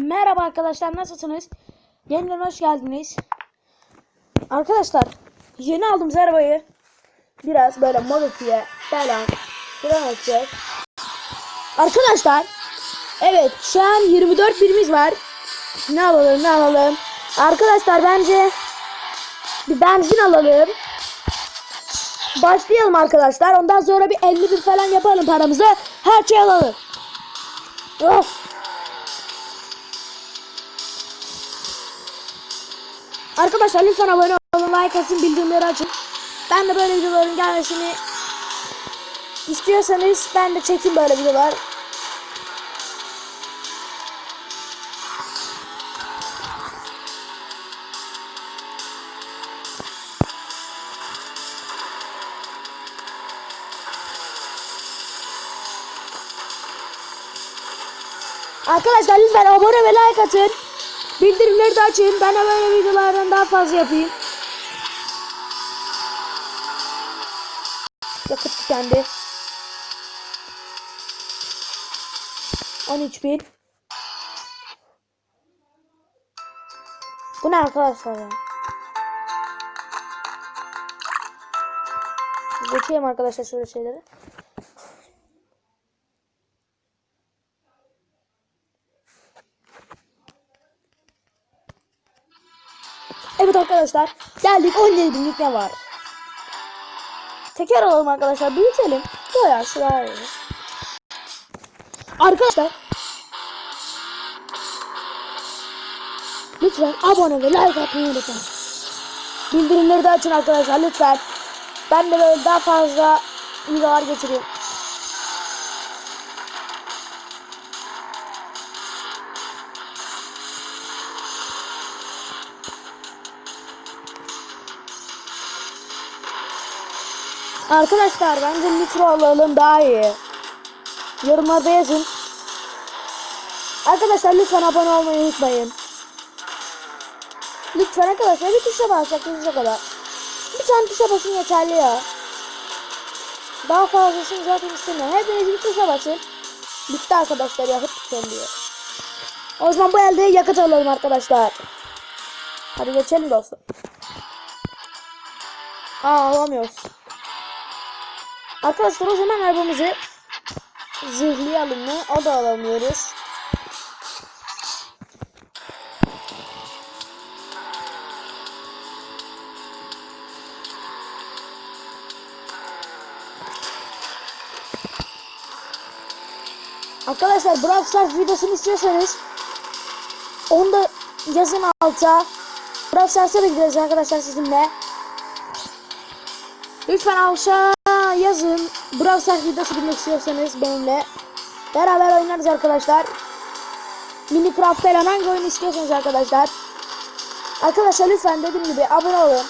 Merhaba arkadaşlar nasılsınız? Yeniden hoş geldiniz. Arkadaşlar yeni aldığımız arabayı biraz böyle modifiye falan falan edeceğiz. Arkadaşlar evet şu an 24 birimiz var. Ne alalım ne alalım. Arkadaşlar bence bir benzin alalım. Başlayalım arkadaşlar. Ondan sonra bir 50 bin falan yapalım paramızı. Her şey alalım. Of. Arkadaşlar lütfen abone olun, like atın, bildirimleri açın. Ben de böyle videoların gelmesini istiyorsanız ben de çekeyim böyle videolar. Arkadaşlar lütfen abone ve like atın. Bildirimleri de açın. Ben de böyle videolardan daha fazla yapayım. Yakıt tükendi. 13 bin. Bu ne arkadaşlar ya? Geçeyim arkadaşlar şöyle şeyleri. Evet arkadaşlar geldik 17 binlik ne var? Teker alalım arkadaşlar büyütelim. Böyle şuraya. Arkadaşlar Lütfen abone ve like atmayı unutmayın. Bildirimleri de açın arkadaşlar lütfen. Ben de böyle daha fazla videolar getireyim. Arkadaşlar bence nitro alalım daha iyi. Yorumlarda yazın. Arkadaşlar lütfen abone olmayı unutmayın. Lütfen arkadaşlar bir tuşa basacak o kadar. Bir tane tuşa basın yeterli ya. Daha fazlasını zaten istemiyorum. Hepiniz bir tuşa basın. Bitti arkadaşlar yakıt tükeniyor. O zaman bu elde yakıt alalım arkadaşlar. Hadi geçelim dostum. Aa alamıyoruz. Arkadaşlar o zaman arabamızı zırhlayalım mı? O da alamıyoruz. Arkadaşlar Brawl Stars videosunu istiyorsanız onu da yazın alta. Brawl Stars'a da gideriz arkadaşlar sizinle. Lütfen aşağı yazın. Brawl Stars videosu bilmek istiyorsanız benimle. Beraber oynarız arkadaşlar. Minecraft hangi oyun istiyorsanız arkadaşlar. Arkadaşlar lütfen dediğim gibi abone olun.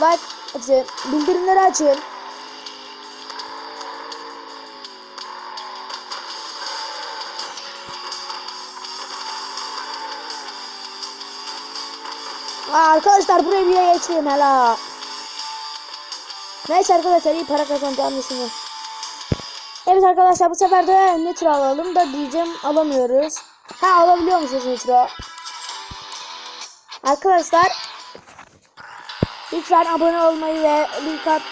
Like atın. Bildirimleri açın. Aa, arkadaşlar buraya bir geçeyim hala. Neyse arkadaşlar iyi para kazanacağım düşünüyorum. Evet arkadaşlar bu sefer de nitro alalım da diyeceğim alamıyoruz. Ha alabiliyor musunuz nitro? Arkadaşlar lütfen abone olmayı ve like, at,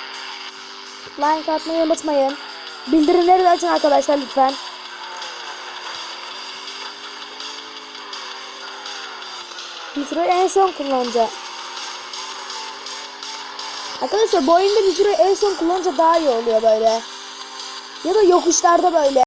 like atmayı unutmayın. Bildirimleri de açın arkadaşlar lütfen. Nitro'yu en son kullanacağım. Arkadaşlar bu oyunda Nitro'yu en son kullanınca daha iyi oluyor böyle. Ya da yokuşlarda böyle.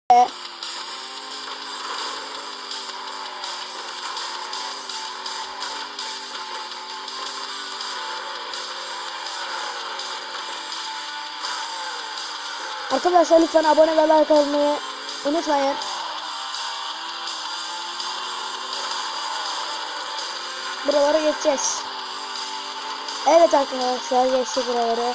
Arkadaşlar lütfen abone ve like olmayı unutmayın. Buralara geçeceğiz. Evet arkadaşlar geçtik buraları.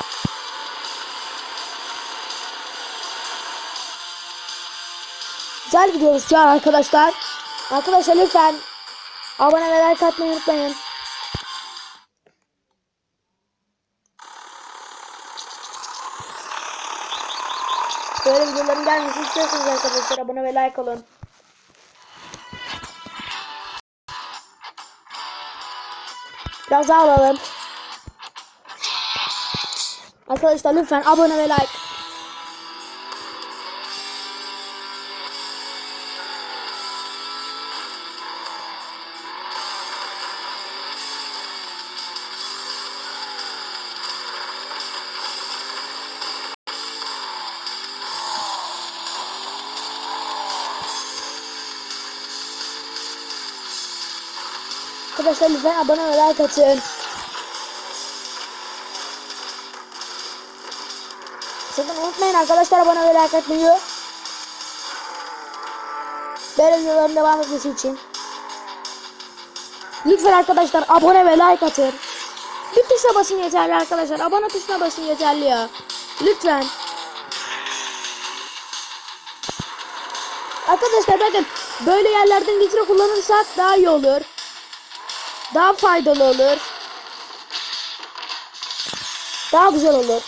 Güzel gidiyoruz şu an arkadaşlar. Arkadaşlar lütfen abone ve like atmayı unutmayın. Böyle videoların gelmesini istiyorsanız arkadaşlar abone ve like olun. Biraz daha alalım. Arkadaşlar lütfen abone ve like. Arkadaşlar lütfen abone ve like atın. Sakın unutmayın arkadaşlar abone ve like atmayı. Böyle videoların devam etmesi için. Lütfen arkadaşlar abone ve like atın. Bir tuşa basın yeterli arkadaşlar. Abone tuşuna basın yeterli ya. Lütfen. Arkadaşlar bakın böyle yerlerden nitro kullanırsak daha iyi olur. Daha faydalı olur. Daha güzel olur.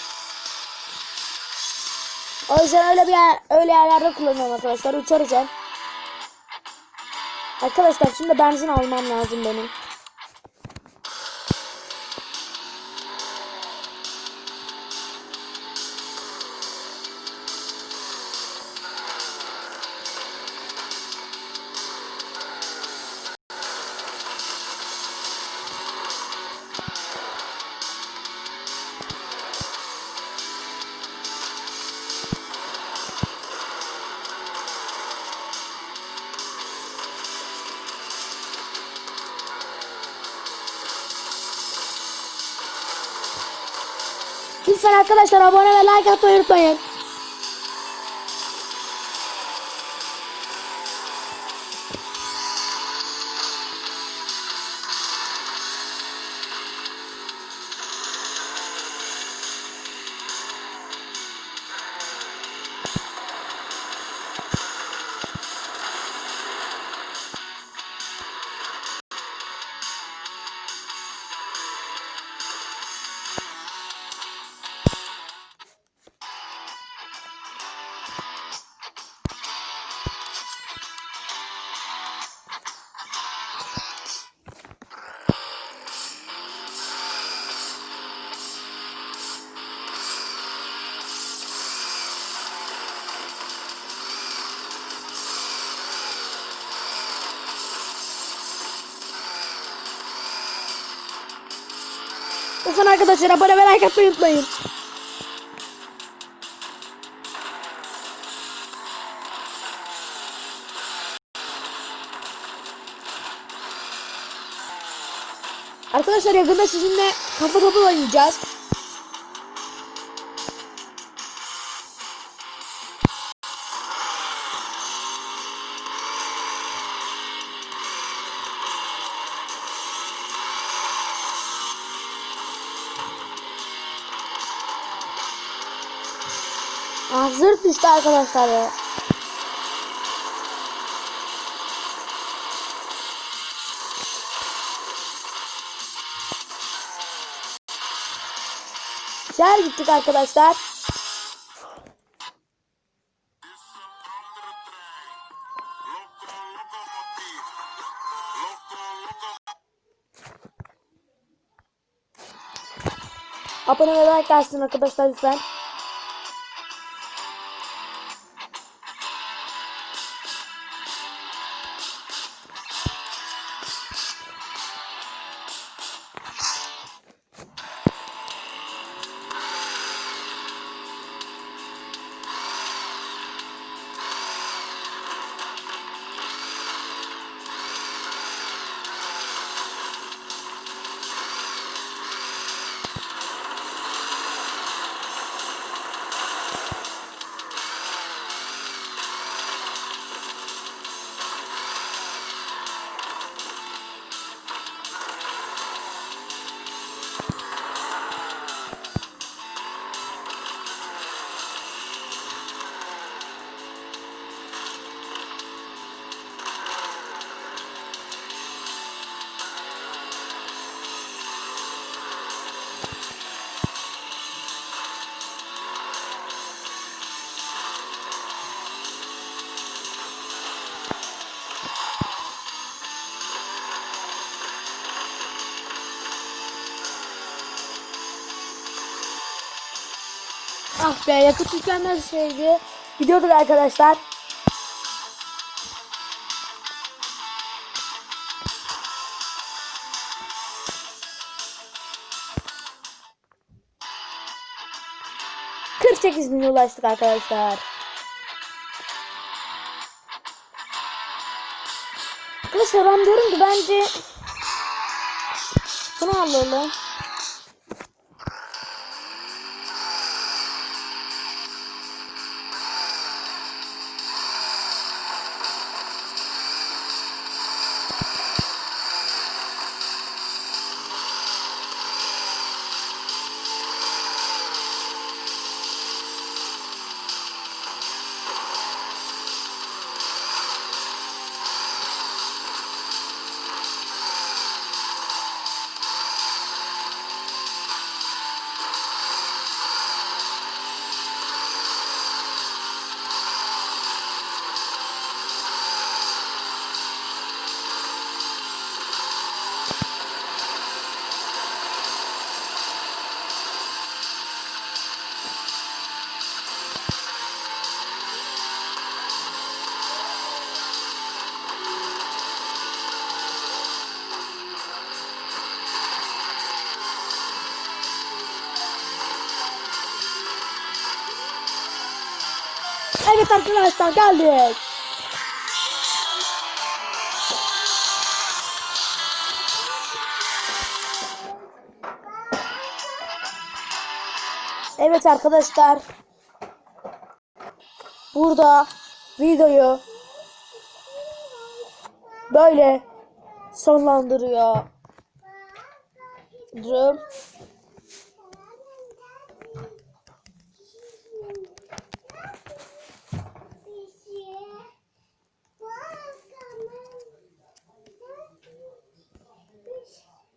O yüzden öyle bir öyle yerlerde kullanıyorum arkadaşlar. Uçaracağım. Arkadaşlar şimdi benzin almam lazım benim. Lütfen arkadaşlar abone ve like atmayı unutmayın. Lütfen arkadaşlar abone ve like atmayı unutmayın. Arkadaşlar yakında sizinle kafa topu oynayacağız. Düştü arkadaşlar ya. Güzel gittik arkadaşlar. Abone ve like arkadaşlar lütfen. Ah be yakıt tükenmezseydi gidiyorduk arkadaşlar. Sekiz bin ulaştık arkadaşlar. Arkadaşlar ben diyorum ki bence bunu alalım. Evet arkadaşlar geldik. Evet arkadaşlar. Burada videoyu böyle sonlandırıyor.